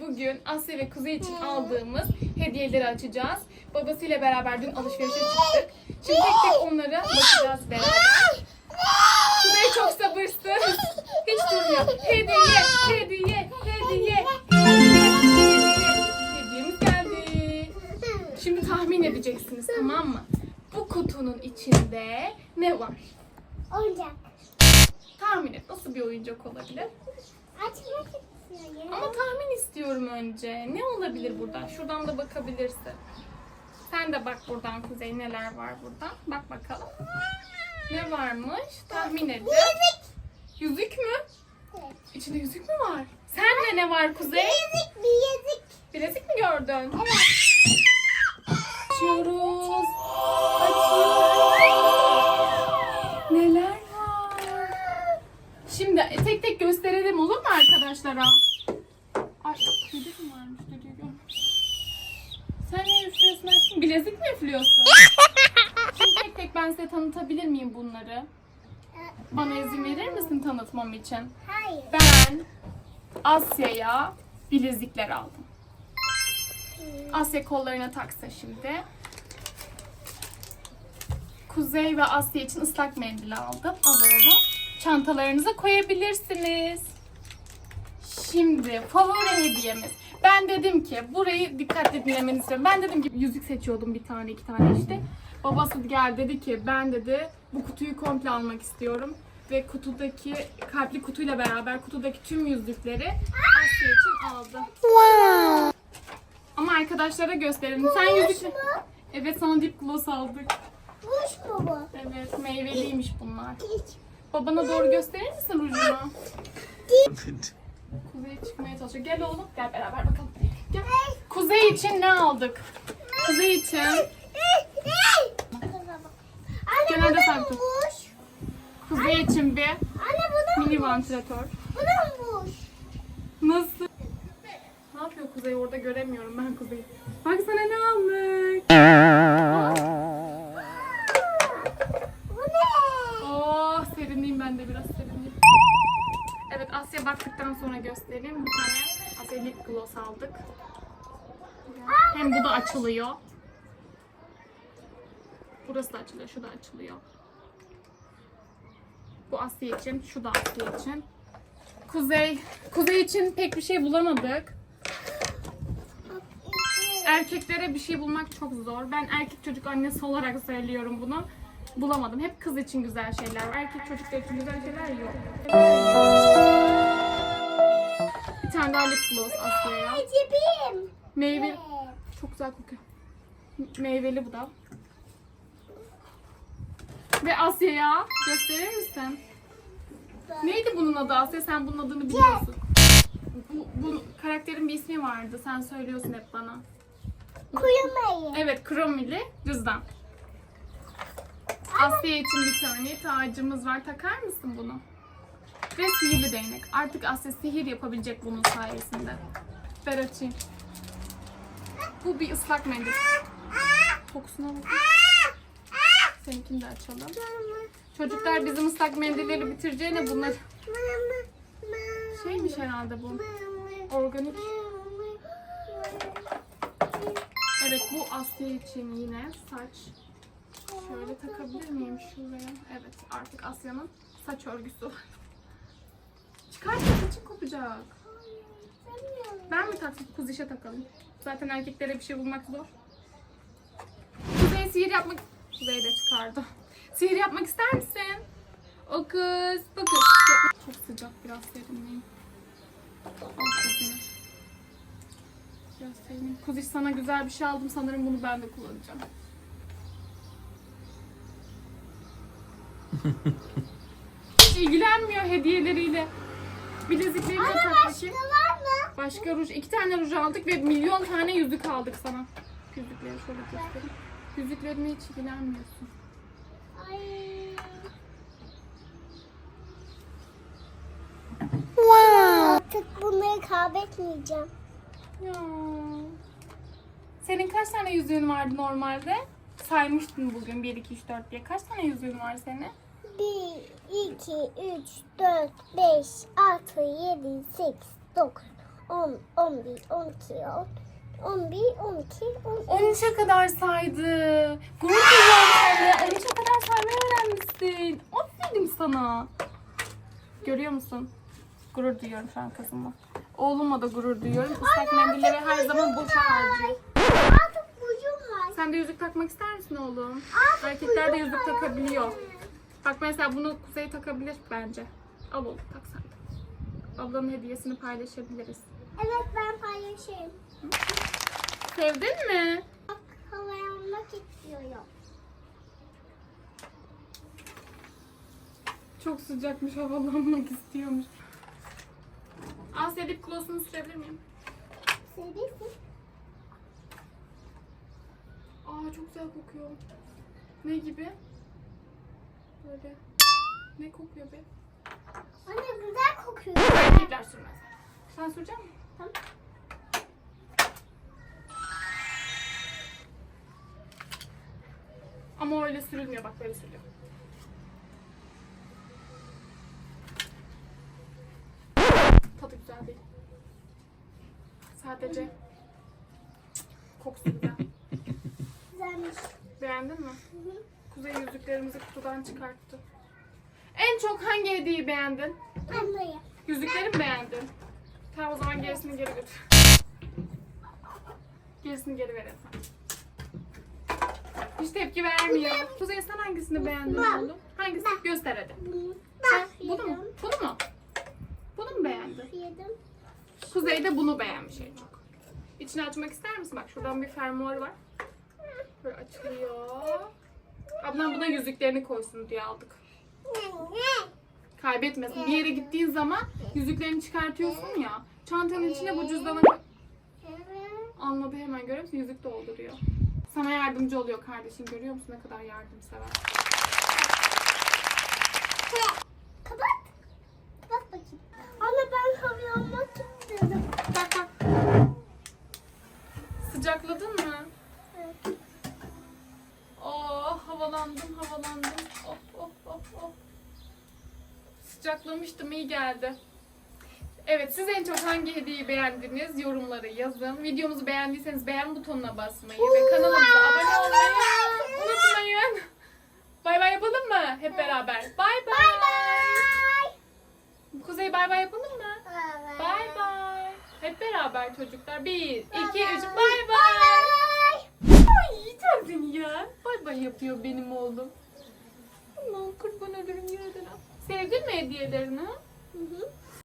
bugün Asya ve Kuzey için aldığımız hediyeleri açacağız. Babasıyla beraber dün alışverişe çıktık. Şimdi tek tek onlara bakacağız beraber. Kuzey çok sabırsız. Hiç durmuyor. Hediye, hediye, hediye, hediye, hediye. Hediyemiz geldi. Şimdi tahmin edeceksiniz tamam mı? Bu kutunun içinde ne var? Oyuncak. Tahmin et nasıl bir oyuncak olabilir? Açmak. Ama tahmin istiyorum önce. Ne olabilir buradan? Şuradan da bakabilirsin. Sen de bak buradan Kuzey neler var burada. Bak bakalım. Ne varmış? Tahmin et. Yüzük. Yüzük mü? Evet. İçinde yüzük mü var? Sende ne var Kuzey? Yüzük, bir yüzük. Bilezik mi gördün? Açıyoruz. Açıyoruz. Neler var? Şimdi tek tek gösterelim arkadaşlara? Ay düdük mü varmış düdüğü. Sen ne üflüyorsun aşkım? Bilezik mi üflüyorsun? Şimdi tek tek ben size tanıtabilir miyim bunları? Bana izin verir misin tanıtmam için? Hayır. Ben Asya'ya bilezikler aldım. Asya kollarına taksın şimdi. Kuzey ve Asya için ıslak mendil aldım. Al oğlum. Çantalarınıza koyabilirsiniz. Şimdi favori hediyemiz. Ben dedim ki burayı dikkatle dinlemeni istiyorum. Ben dedim ki yüzük seçiyordum bir tane iki tane işte. Babası geldi dedi ki ben dedi bu kutuyu komple almak istiyorum. Ve kutudaki kalpli kutuyla beraber kutudaki tüm yüzükleri Asya için aldı. Ama arkadaşlara gösterelim. Sen yüzük... Evet sana dip gloss aldık. Kuş mu bu? Evet meyveliymiş bunlar. Babana doğru gösterir misin rujunu? Kuzey çıkmaya çalışıyor. Gel oğlum. Gel beraber bakalım. Gel. Kuzey için ne aldık? Kuzey için Anne Genelde bu da sen tut. Kuzey için bir Anne bu da mini vantilatör. Bu da muş. Nasıl? Ne yapıyor Kuzey orada göremiyorum ben Kuzey'i. Bak sana ne aldık. Bu ne? Oh serinleyeyim ben de biraz serinleyeyim. Evet Asya baktıktan sonra göstereyim. Bir tane Asya lip gloss aldık. Hem bu da açılıyor. Burası da açılıyor, şu da açılıyor. Bu Asya için, şu da Asya için. Kuzey, Kuzey için pek bir şey bulamadık. Erkeklere bir şey bulmak çok zor. Ben erkek çocuk annesi olarak söylüyorum bunu. Bulamadım. Hep kız için güzel şeyler var. Erkek çocuklar için güzel şeyler yok. Bir tane daha lip gloss Asya'ya. Cebim. Meyve. Çok güzel kokuyor. Meyveli bu da. Ve Asya'ya gösterir misin? Neydi bunun adı Asya? Sen bunun adını biliyorsun. Bu, bu karakterin bir ismi vardı. Sen söylüyorsun hep bana. Kurumayın. Evet, kromili cüzdan. Asya için bir tane tacımız var. Takar mısın bunu? Ve sihirli değnek. Artık Asya sihir yapabilecek bunun sayesinde. Ver açayım. Bu bir ıslak mendil. Kokusuna bak. Seninkini de açalım. Çocuklar bizim ıslak mendilleri bitireceğine bunlar şeymiş herhalde bu. Organik. Evet bu Asya için yine saç. Şöyle takabilir miyim şuraya? Evet artık Asya'nın saç örgüsü var. Çıkarsa saçın kopacak. Ben mi taksın? Kuzişe takalım. Zaten erkeklere bir şey bulmak zor. Kuzey sihir yapmak... Kuzey de çıkardı. Sihir yapmak ister misin? O kız. Bu kız. Çok sıcak biraz serinleyeyim. Al kuzum. Biraz serinleyeyim. Kuziş sana güzel bir şey aldım. Sanırım bunu ben de kullanacağım. Hiç ilgilenmiyor hediyeleriyle. Bileziklerini de tak bakayım. var mı? Başka ruj. iki tane ruj aldık ve milyon tane yüzük aldık sana. Yüzükleri şöyle göstereyim. Yüzüklerine hiç ilgilenmiyorsun. Ay. Artık bunları kaybetmeyeceğim. Ya. Senin kaç tane yüzüğün vardı normalde? Saymıştın bugün 1, 2, 3, 4 diye. Kaç tane yüzüğün var senin? 1, 2, 3, 4, 5, 6, 7, 8, 9, 10, 11, 12, 11, 12, 13. 13'e kadar saydı. Gurur duyuyorum seninle. 13'e kadar saymayı öğrenmişsin. Aferin sana. Görüyor musun? Gurur duyuyorum şu an kızımla. Oğlumla da gurur duyuyorum. Islak mendilleri her zaman boşa harcıyor. Artık buyum var. Sen de yüzük takmak ister misin oğlum? Erkekler de yüzük takabiliyor. Bak mesela bunu Kuzey takabilir bence. Al oğlum tak sen de. Ablanın hediyesini paylaşabiliriz. Evet ben paylaşayım. Sevdin mi? Bak havaya almak istiyorum. Çok sıcakmış havalanmak istiyormuş. Asya lip gloss'unu sürebilir miyim? Sevdin Aa çok güzel kokuyor. Ne gibi? Böyle. Ne kokuyor be? Anne güzel kokuyor. Erkekler sürmez. Sen sürecek misin? Tamam. Ama öyle sürülmüyor bak böyle sürülüyor. Tadı güzel değil. Sadece kokusu güzel. Güzelmiş. Beğendin mi? Hı hı. Kuzey yüzüklerimizi kutudan çıkarttı. En çok hangi hediyeyi beğendin? Anlayı. Yüzükleri mi beğendin? Tamam o zaman gerisini geri götür. Gerisini geri verelim. Hiç tepki vermiyor. Kuzey sen hangisini beğendin oğlum? Hangisi? Göster hadi. Sen bunu mu? Bunu mu? Bunu mu beğendin? Yedim. Kuzey de bunu beğenmiş en çok. İçini açmak ister misin? Bak şuradan bir fermuar var. Böyle açılıyor. Ablam buna yüzüklerini koysun diye aldık. Kaybetmesin. Bir yere gittiğin zaman yüzüklerini çıkartıyorsun ya. Çantanın içine bu cüzdanı. Anladı hemen görüyor musun? Yüzük dolduruyor. Sana yardımcı oluyor kardeşin. Görüyor musun ne kadar yardımsever. Kapat. Kapat bakayım. Anne ben havaya almak istedim. Bak bak. Sıcakladın mı? Evet. Oh havalandım havalandım. Of of of of. Sıcaklamıştım iyi geldi. Evet siz en çok hangi hediyeyi beğendiniz? Yorumlara yazın. Videomuzu beğendiyseniz beğen butonuna basmayı ve kanalımıza abone olmayı unutmayın. Bay bay yapalım mı? Hep beraber. Bay bay. Kuzey bay bay yapalım mı? Bay bay. Hep beraber çocuklar. Bir, iki, üç. Bay bay. Ay seni ya. Bay bay yapıyor benim oğlum. Allah'ım kurban olurum yaradan. Sevdin mi hediyelerini? Hı hı.